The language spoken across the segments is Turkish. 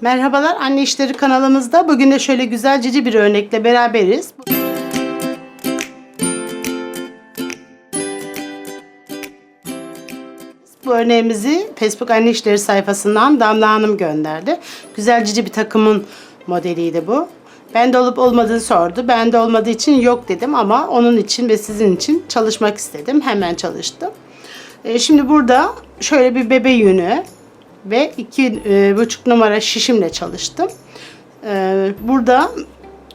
Merhabalar Anne İşleri kanalımızda. Bugün de şöyle güzel cici bir örnekle beraberiz. Bu örneğimizi Facebook Anne İşleri sayfasından Damla Hanım gönderdi. Güzel cici bir takımın modeliydi bu. Bende olup olmadığını sordu. Bende olmadığı için yok dedim ama onun için ve sizin için çalışmak istedim. Hemen çalıştım. E, şimdi burada şöyle bir bebe yünü ve iki e, buçuk numara şişimle çalıştım. E, burada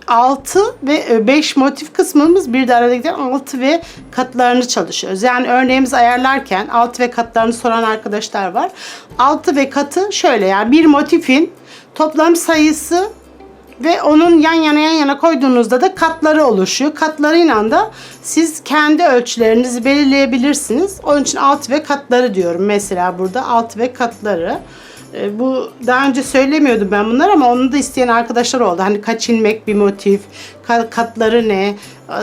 6 ve 5 motif kısmımız bir de arada giden 6 ve katlarını çalışıyoruz. Yani örneğimizi ayarlarken 6 ve katlarını soran arkadaşlar var. 6 ve katı şöyle yani bir motifin toplam sayısı ve onun yan yana yan yana koyduğunuzda da katları oluşuyor. Katlarıyla da siz kendi ölçülerinizi belirleyebilirsiniz. Onun için alt ve katları diyorum. Mesela burada alt ve katları. E, bu daha önce söylemiyordum ben bunlar ama onu da isteyen arkadaşlar oldu. Hani kaç ilmek bir motif, ka- katları ne,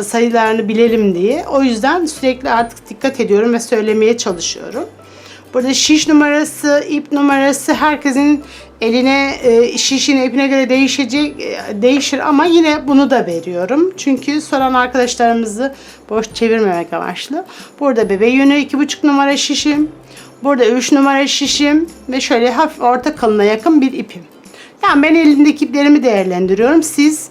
sayılarını bilelim diye. O yüzden sürekli artık dikkat ediyorum ve söylemeye çalışıyorum. Burada şiş numarası, ip numarası herkesin eline e, şişin ipine göre değişecek e, değişir ama yine bunu da veriyorum. Çünkü soran arkadaşlarımızı boş çevirmemek amaçlı. Burada bebe yünü 2,5 numara şişim. Burada 3 numara şişim ve şöyle hafif orta kalına yakın bir ipim. Yani ben elimdeki iplerimi değerlendiriyorum. Siz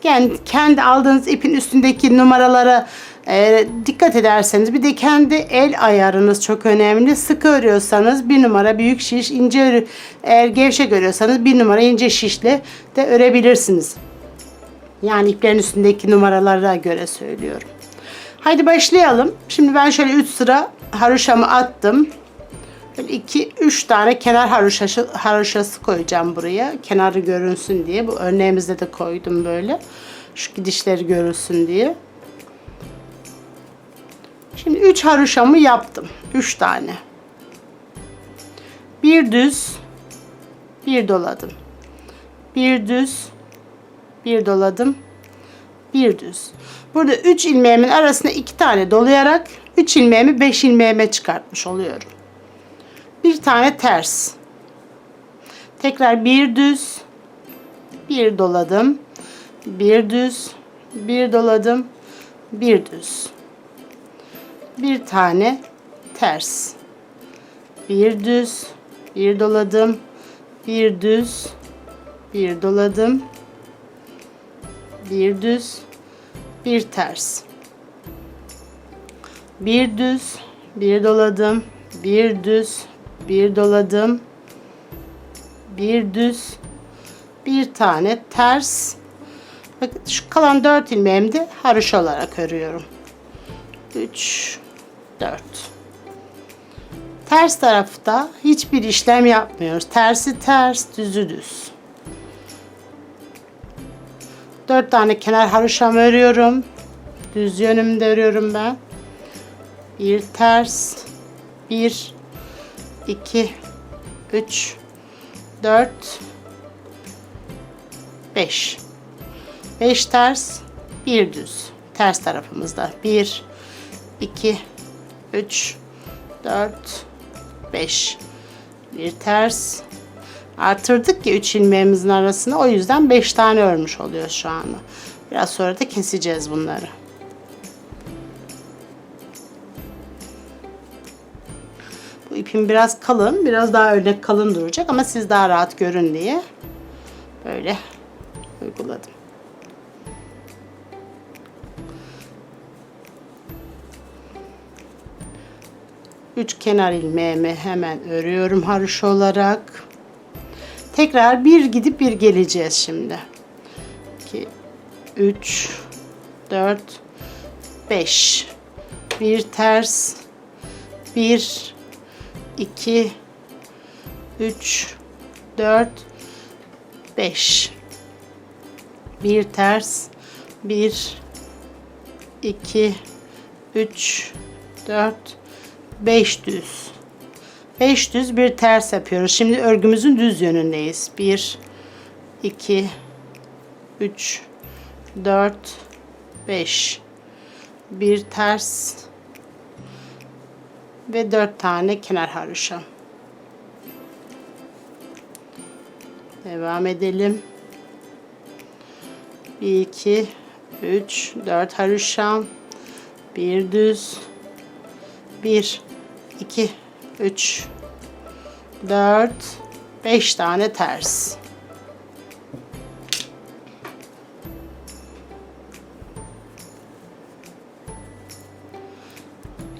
kendi, kendi aldığınız ipin üstündeki numaralara e, dikkat ederseniz bir de kendi el ayarınız çok önemli. Sıkı örüyorsanız bir numara büyük şiş, ince örü, eğer gevşek örüyorsanız bir numara ince şişle de örebilirsiniz. Yani iplerin üstündeki numaralara göre söylüyorum. Haydi başlayalım. Şimdi ben şöyle 3 sıra haroşamı attım. Böyle 2 3 tane kenar haroşası, haroşası koyacağım buraya. Kenarı görünsün diye. Bu örneğimizde de koydum böyle. Şu gidişleri görülsün diye. Şimdi 3 haroşamı yaptım. 3 tane. Bir düz, bir doladım. Bir düz, bir doladım. Bir düz. Burada 3 ilmeğimin arasına 2 tane dolayarak 3 ilmeğimi 5 ilmeğime çıkartmış oluyorum. Bir tane ters. Tekrar bir düz, bir doladım. Bir düz, bir doladım. Bir düz. Bir tane ters. Bir düz, bir doladım. Bir düz, bir doladım. Bir düz, bir ters. Bir düz, bir doladım. Bir düz, bir doladım. Bir düz, bir tane ters. Bakın şu kalan 4 ilmeğimi de haroşa olarak örüyorum. 3 4 Ters tarafta hiçbir işlem yapmıyoruz. Tersi ters, düzü düz. 4 tane kenar haroşam örüyorum. Düz yönümde örüyorum ben. Bir ters, bir, iki, üç, dört, beş. Beş ters, bir düz. Ters tarafımızda. Bir, iki, üç, dört, beş. Bir ters. Artırdık ya üç ilmeğimizin arasına. O yüzden beş tane örmüş oluyoruz şu anda. Biraz sonra da keseceğiz bunları. Bu ipim biraz kalın. Biraz daha öyle kalın duracak ama siz daha rahat görün diye böyle uyguladım. Üç kenar ilmeğimi hemen örüyorum haroşa olarak. Tekrar bir gidip bir geleceğiz şimdi. 2 3 4 5 bir ters 1 2 3 4 5 bir ters 1 2 3 4 5 düz 5 düz bir ters yapıyoruz. Şimdi örgümüzün düz yönündeyiz. 1 2 3 4 5 bir ters ve 4 tane kenar haroşa. Devam edelim. 1 2 3 4 haroşam. Bir düz. 1 2 3 4 5 tane ters.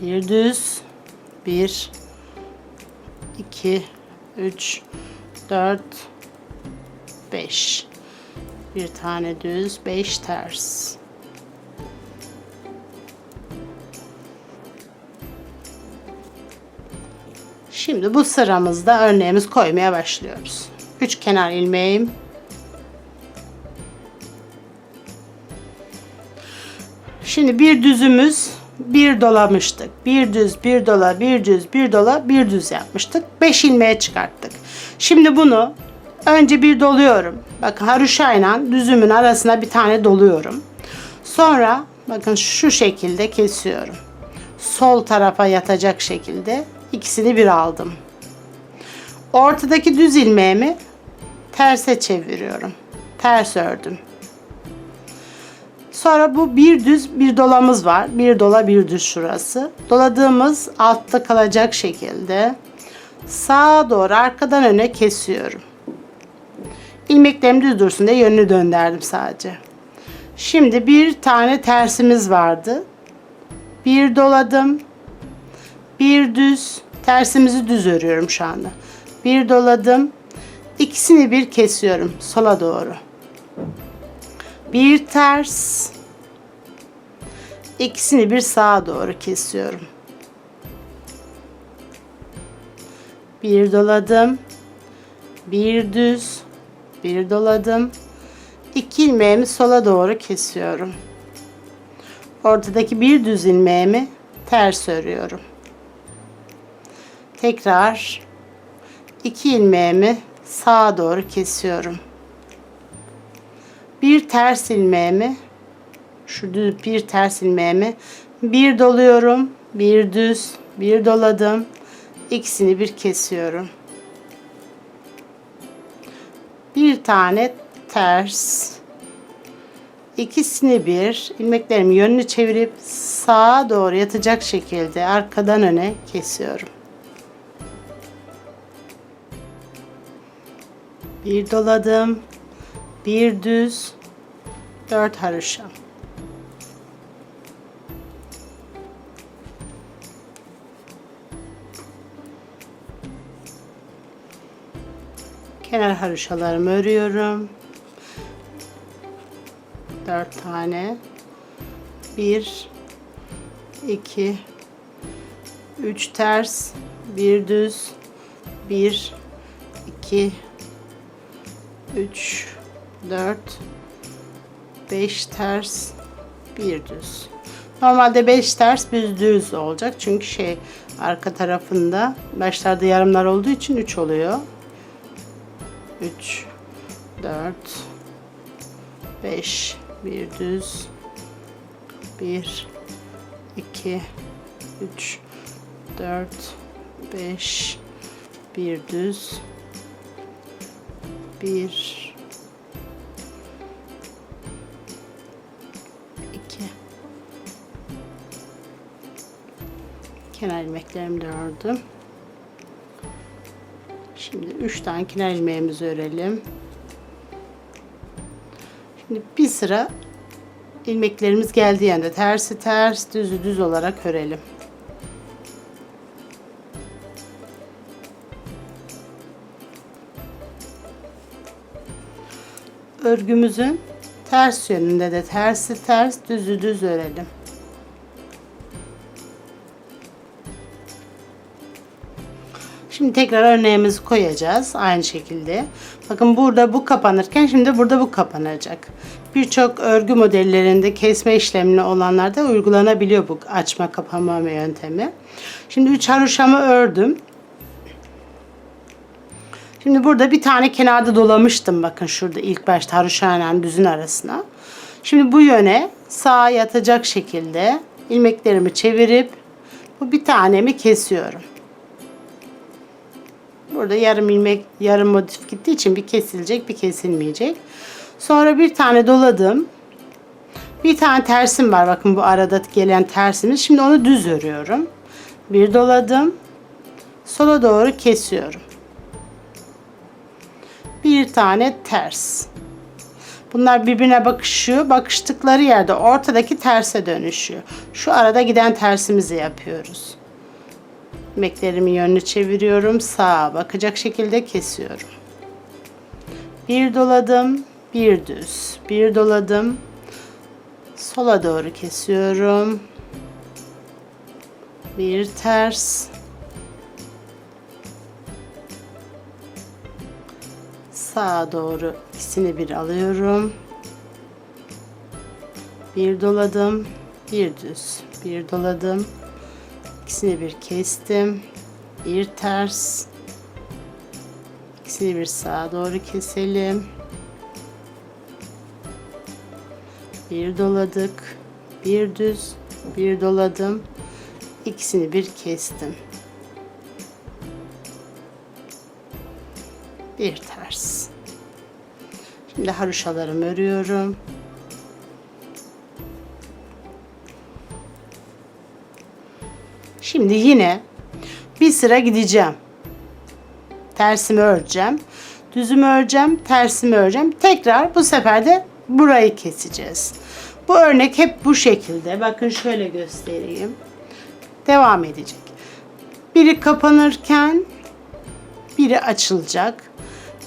Bir düz. Bir, iki, üç, dört, beş. Bir tane düz, beş ters. Şimdi bu sıramızda örneğimiz koymaya başlıyoruz. Üç kenar ilmeğim. Şimdi bir düzümüz bir dolamıştık. Bir düz, bir dola, bir düz, bir dola, bir düz yapmıştık. Beş ilmeğe çıkarttık. Şimdi bunu önce bir doluyorum. Bakın haroşayla düzümün arasına bir tane doluyorum. Sonra bakın şu şekilde kesiyorum. Sol tarafa yatacak şekilde ikisini bir aldım. Ortadaki düz ilmeğimi terse çeviriyorum. Ters ördüm. Sonra bu bir düz bir dolamız var. Bir dola bir düz şurası. Doladığımız altta kalacak şekilde sağa doğru arkadan öne kesiyorum. İlmeklerim düz dursun diye yönünü döndürdüm sadece. Şimdi bir tane tersimiz vardı. Bir doladım. Bir düz. Tersimizi düz örüyorum şu anda. Bir doladım. İkisini bir kesiyorum sola doğru bir ters ikisini bir sağa doğru kesiyorum. Bir doladım. Bir düz. Bir doladım. İki ilmeğimi sola doğru kesiyorum. Ortadaki bir düz ilmeğimi ters örüyorum. Tekrar iki ilmeğimi sağa doğru kesiyorum. Bir ters ilmeğimi şu düz bir ters ilmeğimi bir doluyorum bir düz bir doladım. İkisini bir kesiyorum. Bir tane ters ikisini bir ilmeklerimi yönünü çevirip sağa doğru yatacak şekilde arkadan öne kesiyorum bir doladım bir düz, dört haroşa. Kenar haroşalarımı örüyorum. Dört tane. Bir, iki, üç ters, bir düz, bir, iki, üç, 4 5 ters bir düz. Normalde 5 ters bir düz olacak. Çünkü şey arka tarafında başlarda yarımlar olduğu için 3 oluyor. 3 4 5 bir düz 1 2 3 4 5 bir düz 1 kenar ilmeklerimi de ördüm. Şimdi 3 tane kenar ilmeğimizi örelim. Şimdi bir sıra ilmeklerimiz geldiği yerde tersi ters, düzü düz olarak örelim. Örgümüzün ters yönünde de tersi ters, düzü düz örelim. Şimdi tekrar örneğimizi koyacağız aynı şekilde. Bakın burada bu kapanırken şimdi burada bu kapanacak. Birçok örgü modellerinde kesme işlemli olanlarda uygulanabiliyor bu açma kapama yöntemi. Şimdi 3 haroşamı ördüm. Şimdi burada bir tane kenarda dolamıştım bakın şurada ilk başta haroşayla düzün arasına. Şimdi bu yöne sağa yatacak şekilde ilmeklerimi çevirip bu bir tanemi kesiyorum. Burada yarım ilmek, yarım motif gittiği için bir kesilecek, bir kesilmeyecek. Sonra bir tane doladım. Bir tane tersim var. Bakın bu arada gelen tersimiz. Şimdi onu düz örüyorum. Bir doladım. Sola doğru kesiyorum. Bir tane ters. Bunlar birbirine bakışıyor. Bakıştıkları yerde ortadaki terse dönüşüyor. Şu arada giden tersimizi yapıyoruz. İlmeklerimin yönünü çeviriyorum. Sağa bakacak şekilde kesiyorum. Bir doladım, bir düz. Bir doladım. Sola doğru kesiyorum. Bir ters. Sağa doğru ikisini bir alıyorum. Bir doladım, bir düz. Bir doladım. İkisini bir kestim. Bir ters. İkisini bir sağa doğru keselim. Bir doladık. Bir düz. Bir doladım. İkisini bir kestim. Bir ters. Şimdi haroşalarımı örüyorum. Şimdi yine bir sıra gideceğim. Tersimi öreceğim. Düzümü öreceğim, tersimi öreceğim. Tekrar bu sefer de burayı keseceğiz. Bu örnek hep bu şekilde. Bakın şöyle göstereyim. Devam edecek. Biri kapanırken biri açılacak.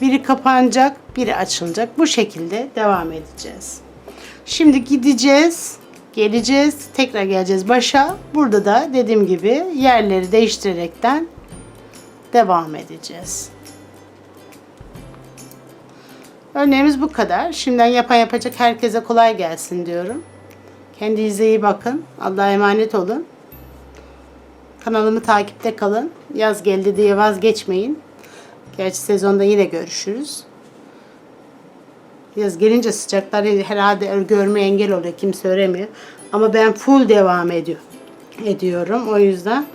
Biri kapanacak, biri açılacak. Bu şekilde devam edeceğiz. Şimdi gideceğiz, geleceğiz, tekrar geleceğiz başa. Burada da dediğim gibi yerleri değiştirerekten devam edeceğiz. Örneğimiz bu kadar. Şimdiden yapan yapacak herkese kolay gelsin diyorum. Kendinize iyi bakın. Allah'a emanet olun. Kanalımı takipte kalın. Yaz geldi diye vazgeçmeyin. Gerçi sezonda yine görüşürüz. Yaz gelince sıcaklar herhalde görme engel oluyor. Kimse öremiyor. Ama ben full devam ediyor, ediyorum. O yüzden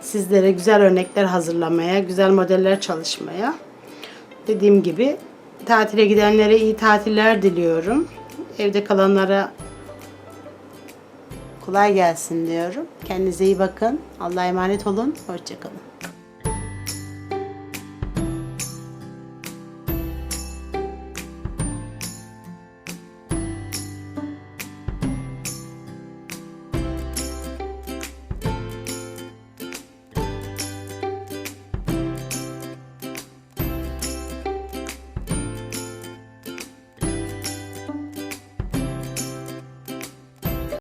sizlere güzel örnekler hazırlamaya, güzel modeller çalışmaya. Dediğim gibi tatile gidenlere iyi tatiller diliyorum. Evde kalanlara kolay gelsin diyorum. Kendinize iyi bakın. Allah'a emanet olun. Hoşçakalın.